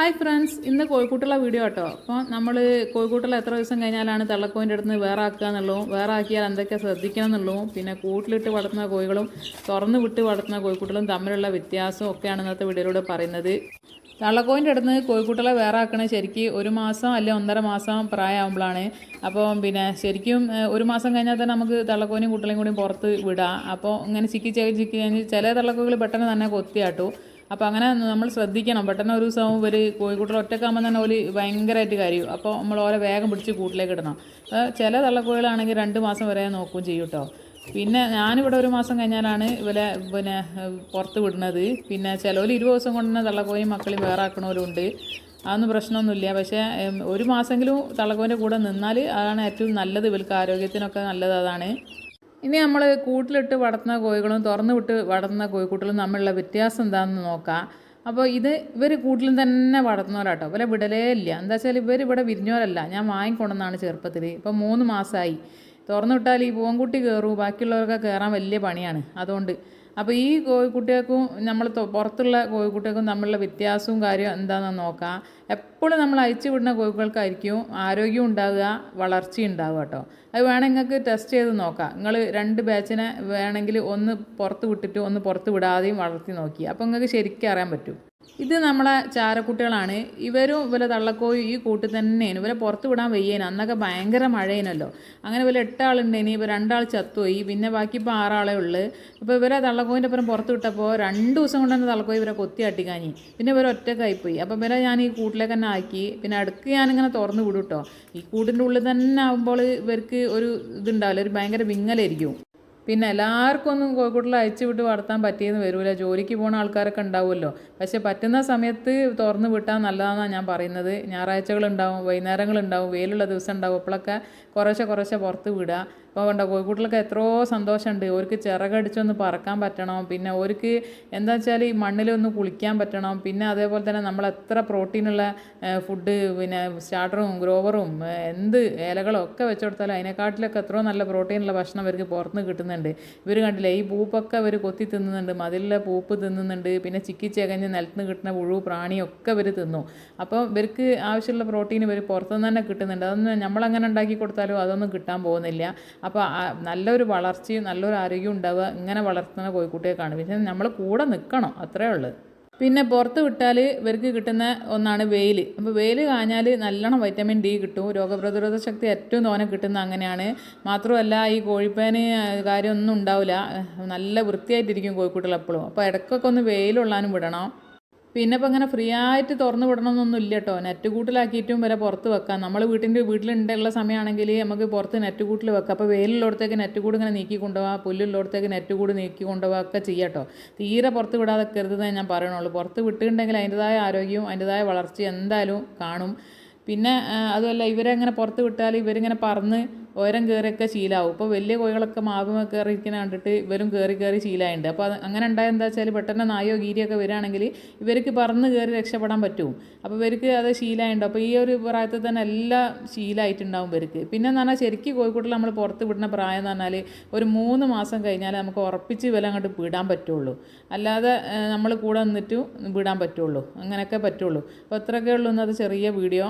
Hi friends ഇന്ന് കോഴിക്കൂട്ടുള്ള video കേട്ടോ. അപ്പോൾ നമ്മൾ കോഴിക്കൂട്ടുള്ള എത്ര ദിവസം കഴിഞ്ഞാലാണ് തള്ളക്കോയിന്റെ അടുത്ത് നിന്ന് വേറെ ആക്കുക എന്നുള്ളതും വേറെ ആക്കിയാൽ എന്തൊക്കെ ശ്രദ്ധിക്കണം എന്നുള്ളതും പിന്നെ കൂട്ടിലിട്ട് വളർത്തുന്ന കോഴികളും തുറന്ന് വിട്ട് വളർത്തുന്ന കോഴിക്കൂട്ടലും തമ്മിലുള്ള വ്യത്യാസവും ഒക്കെയാണ് ഇന്നത്തെ വീഡിയോയിലൂടെ പറയുന്നത്. തള്ളക്കോയിന്റെ അടുത്ത് കോഴിക്കുട്ടികളെ വേറെ ആക്കണ ശരിക്കും ഒരു മാസം അല്ലെങ്കിൽ ഒന്നര മാസം പ്രായമാകുമ്പോഴാണ് അപ്പം പിന്നെ ശരിക്കും ഒരു മാസം കഴിഞ്ഞാൽ തന്നെ നമുക്ക് തള്ളക്കോയിനും കുട്ടികളെയും കൂടി പുറത്ത് വിടാം. അപ്പോൾ ഇങ്ങനെ ചിക്കി ചിക്കി ചിക്കി ചില തള്ളക്കോകൾ പെട്ടെന്ന് തന്നെ കൊത്തിയാട്ടു. അപ്പോൾ അങ്ങനെ നമ്മൾ ശ്രദ്ധിക്കണം. പെട്ടെന്ന് ഒരു ദിവസം ഇവർ കോഴിക്കൂട്ടിൽ ഒറ്റക്കാകുമ്പോൾ തന്നെ ഒരു ഭയങ്കരമായിട്ട് കാര്യം. അപ്പോൾ നമ്മൾ ഓരോ വേഗം പിടിച്ച് കൂട്ടിലേക്ക് ഇടണം. ചില തള്ളക്കോഴികളാണെങ്കിൽ രണ്ട് മാസം വരെ നോക്കുകയും ചെയ്യും കേട്ടോ പിന്നെ ഞാനിവിടെ ഒരു മാസം കഴിഞ്ഞാലാണ് ഇവരെ പിന്നെ പുറത്ത് വിടുന്നത്. പിന്നെ ചിലവർ ഇരുപത് ദിവസം കൊണ്ട് തന്നെ തള്ളക്കോയും മക്കളെയും വേറെ ആക്കണവരുണ്ട് അതൊന്നും പ്രശ്നമൊന്നുമില്ല. പക്ഷേ ഒരു മാസമെങ്കിലും തള്ളക്കോന്റെ കൂടെ നിന്നാൽ അതാണ് ഏറ്റവും നല്ലത്. ഇവർക്ക് ആരോഗ്യത്തിനൊക്കെ നല്ലത് അതാണ്. ഇനി നമ്മൾ കൂട്ടിലിട്ട് വളർത്തുന്ന കോഴികളും തുറന്നു വിട്ട് വളർത്തുന്ന കോഴിക്കൂട്ടിലും തമ്മിലുള്ള വ്യത്യാസം എന്താണെന്ന് നോക്കാം. അപ്പോൾ ഇത് ഇവർ കൂട്ടിലും തന്നെ വളർത്തുന്നവരാട്ടോ. ഇവരെ വിടലേ ഇല്ല. എന്താ വെച്ചാൽ ഇവർ ഇവിടെ വിരിഞ്ഞവരല്ല. ഞാൻ വാങ്ങിക്കൊണ്ടെന്നാണ് ചെറുപ്പത്തിൽ ഇപ്പം മൂന്ന് മാസമായി തുറന്നു വിട്ടാൽ ഈ പൂവൻകുട്ടി കയറും ബാക്കിയുള്ളവർക്ക് കയറാൻ വലിയ പണിയാണ്. അതുകൊണ്ട് അപ്പോൾ ഈ കോഴിക്കുട്ടികൾക്കും നമ്മൾ പുറത്തുള്ള കോഴിക്കുട്ടികൾക്കും തമ്മിലുള്ള വ്യത്യാസവും കാര്യം എന്താണെന്ന് നോക്കാം. എപ്പോഴും നമ്മൾ അയച്ചു വിടുന്ന കോഴികൾക്കായിരിക്കും ആരോഗ്യം ഉണ്ടാവുക വളർച്ച ഉണ്ടാവുക കേട്ടോ. അത് വേണമെങ്കിൽ നിങ്ങൾക്ക് ടെസ്റ്റ് ചെയ്ത് നോക്കാം. നിങ്ങൾ രണ്ട് ബാച്ചിനെ വേണമെങ്കിൽ ഒന്ന് പുറത്ത് വിട്ടിട്ട് ഒന്ന് പുറത്ത് വിടാതെയും വളർത്തി നോക്കി. അപ്പോൾ നിങ്ങൾക്ക് ശരിക്കും അറിയാൻ പറ്റും. ഇത് നമ്മളെ ചാരക്കുട്ടികളാണ്. ഇവരും ഇവരെ തള്ളക്കോയും ഈ കൂട്ടിൽ തന്നെയാണ്. ഇവരെ പുറത്ത് വിടാൻ വയ്യേനു. അന്നൊക്കെ ഭയങ്കര മഴയേനല്ലോ. അങ്ങനെ ഇവരെ എട്ടാളുണ്ടേനി. ഇവർ രണ്ടാൾ ചത്തുപോയി. പിന്നെ ബാക്കി ഇപ്പോൾ ആറാളേ ഉള്ളു. അപ്പോൾ ഇവരെ തള്ളക്കോയിന്റെ അപ്പുറം പുറത്ത് വിട്ടപ്പോൾ രണ്ട് ദിവസം കൊണ്ട് തന്നെ തള്ളക്കോയി ഇവരെ കൊത്തി അട്ടിക്കാഞ്ഞി പിന്നെ ഇവർ ഒറ്റക്കായിപ്പോയി. അപ്പോൾ ഇവരെ ഞാൻ ഈ കൂട്ടിലേക്ക് തന്നെ ആക്കി. പിന്നെ അടുക്ക് ഞാനിങ്ങനെ തുറന്ന് വിടും കേട്ടോ ഈ കൂട്ടിന്റെ ഉള്ളിൽ തന്നെ ആകുമ്പോൾ ഇവർക്ക് ഒരു ഇതുണ്ടാവില്ല. ഒരു ഭയങ്കര വിങ്ങലായിരിക്കും. പിന്നെ എല്ലാവർക്കും ഒന്നും കോഴിക്കോട്ടിൽ അയച്ചു വിട്ട് വളർത്താൻ പറ്റിയെന്ന് വരില്ല ജോലിക്ക് പോകുന്ന ആൾക്കാരൊക്കെ ഉണ്ടാവുമല്ലോ. പക്ഷെ പറ്റുന്ന സമയത്ത് തുറന്ന് വിട്ടാൽ നല്ലതാണെന്നാണ് ഞാൻ പറയുന്നത്. ഞായറാഴ്ചകളുണ്ടാവും വൈകുന്നേരങ്ങളുണ്ടാവും വെയിലുള്ള ദിവസം ഉണ്ടാവും. അപ്പോഴൊക്കെ കുറേശ്ശെ കുറേശ്ശെ പുറത്ത് വിടുക. ഇപ്പോൾ കണ്ടോ കോഴിക്കൂട്ടിലൊക്കെ എത്രയോ സന്തോഷമുണ്ട്. അവർക്ക് ചിറകടിച്ചൊന്ന് പറക്കാൻ പറ്റണം. പിന്നെ അവർക്ക് എന്താ വെച്ചാൽ ഈ മണ്ണിലൊന്ന് കുളിക്കാൻ പറ്റണം. പിന്നെ അതേപോലെ തന്നെ നമ്മൾ എത്ര പ്രോട്ടീനുള്ള ഫുഡ് പിന്നെ സ്റ്റാർട്ടറും ഗ്രോവറും എന്ത് ഇലകളും ഒക്കെ വെച്ച് കൊടുത്താലും അതിനെക്കാട്ടിലൊക്കെ എത്രയോ നല്ല പ്രോട്ടീനുള്ള ഭക്ഷണം ഇവർക്ക് പുറത്തുനിന്ന് കിട്ടുന്നുണ്ട്. ഇവർ കണ്ടില്ലേ ഈ പൂപ്പൊക്കെ ഇവർ കൊത്തി തിന്നുന്നുണ്ട്. മതിലിലെ പൂപ്പ് തിന്നുന്നുണ്ട്. പിന്നെ ചിക്കി ചകഞ്ഞ് നിലത്തുനിന്ന് കിട്ടുന്ന പുഴു പ്രാണിയൊക്കെ ഇവർ തിന്നു. അപ്പോൾ ഇവർക്ക് ആവശ്യമുള്ള പ്രോട്ടീൻ ഇവർ പുറത്തുനിന്ന് തന്നെ കിട്ടുന്നുണ്ട്. അതൊന്നും നമ്മളങ്ങനെ ഉണ്ടാക്കി കൊടുത്താലും അതൊന്നും കിട്ടാൻ പോകുന്നില്ല. അപ്പോൾ നല്ലൊരു വളർച്ചയും നല്ലൊരു ആരോഗ്യം ഉണ്ടാവുക ഇങ്ങനെ വളർത്തുന്ന കോഴിക്കുട്ടിയെ കാണും. പക്ഷേ നമ്മൾ കൂടെ നിൽക്കണം അത്രേ ഉള്ളൂ. പിന്നെ പുറത്ത് വിട്ടാൽ ഇവർക്ക് കിട്ടുന്ന ഒന്നാണ് വെയിൽ അപ്പോൾ വെയിൽ കാഞ്ഞാൽ നല്ലോണം വൈറ്റമിൻ ഡി കിട്ടും. രോഗപ്രതിരോധ ശക്തി ഏറ്റവും തോനെ കിട്ടുന്ന അങ്ങനെയാണ്. മാത്രമല്ല ഈ കോഴിപ്പേന് കാര്യമൊന്നും ഉണ്ടാവില്ല. നല്ല വൃത്തിയായിട്ടിരിക്കും കോഴിക്കുട്ടികൾ എപ്പോഴും അപ്പോൾ ഇടയ്ക്കൊക്കെ ഒന്ന് വെയിലുള്ളാനും വിടണം. പിന്നെ ഇപ്പം ഇങ്ങനെ ഫ്രീ ആയിട്ട് തുറന്ന് വിടണമെന്നൊന്നും ഇല്ല കേട്ടോ നെറ്റ് കൂട്ടിലാക്കിയിട്ടും വരെ പുറത്ത് വെക്കാം. നമ്മൾ വീട്ടിന്റെ വീട്ടിലുണ്ടുള്ള സമയമാണെങ്കിൽ നമുക്ക് പുറത്ത് നെറ്റ് കൂട്ടിൽ വെക്കാം. അപ്പോൾ വെയിലുള്ളടത്തേക്ക് നെറ്റ് കൂട് ഇങ്ങനെ നീക്കി കൊണ്ടുപോകാം പുല്ലുള്ളടത്തേക്ക് നെറ്റ് കൂട് നീക്കി കൊണ്ടുപോകുക ഒക്കെ ചെയ്യാം തീരെ പുറത്ത് വിടാതെ കരുതുന്നേ ഞാൻ പറയണുള്ളൂ. പുറത്ത് വിട്ടുണ്ടെങ്കിൽ അതിന്റെതായ ആരോഗ്യവും അതിന്റെതായ വളർച്ചയും എന്തായാലും കാണും. പിന്നെ അതുമല്ല ഇവരെ അങ്ങനെ പുറത്ത് വിട്ടാൽ ഇവരിങ്ങനെ പറന്ന് ഉയരം കയറിയൊക്കെ ശീലാവും. ഇപ്പോൾ വലിയ കോഴികളൊക്കെ മാവുമൊക്കെ കയറി ഇരിക്കുന്ന കണ്ടിട്ട് ഇവരും കയറി കയറി ശീലമുണ്ട് അപ്പോൾ അത് അങ്ങനെ ഉണ്ടായ എന്താ വെച്ചാൽ പെട്ടെന്ന് നായോ ഗീരിയൊക്കെ വരികയാണെങ്കിൽ ഇവർക്ക് പറന്ന് കയറി രക്ഷപ്പെടാൻ പറ്റും. അപ്പോൾ ഇവർക്ക് അത് ശീലമുണ്ട് അപ്പോൾ ഈ ഒരു പ്രായത്തിൽ തന്നെ എല്ലാം ശീലമായിട്ടുണ്ടാവും ഇവർക്ക്. പിന്നെ എന്ന് പറഞ്ഞാൽ ശരിക്കും കോഴിക്കോട്ടിൽ നമ്മൾ പുറത്ത് വിടുന്ന പ്രായം എന്ന് പറഞ്ഞാൽ ഒരു മൂന്ന് മാസം കഴിഞ്ഞാൽ നമുക്ക് ഉറപ്പിച്ച് വില അങ്ങോട്ട് വിടാൻ പറ്റുള്ളൂ. അല്ലാതെ നമ്മൾ കൂടെ നിന്നിട്ടും വിടാൻ പറ്റുള്ളൂ. അങ്ങനെയൊക്കെ പറ്റുള്ളൂ. അപ്പോൾ ഇത്രയൊക്കെ ഉള്ളൂ എന്നത് ചെറിയ വീഡിയോ.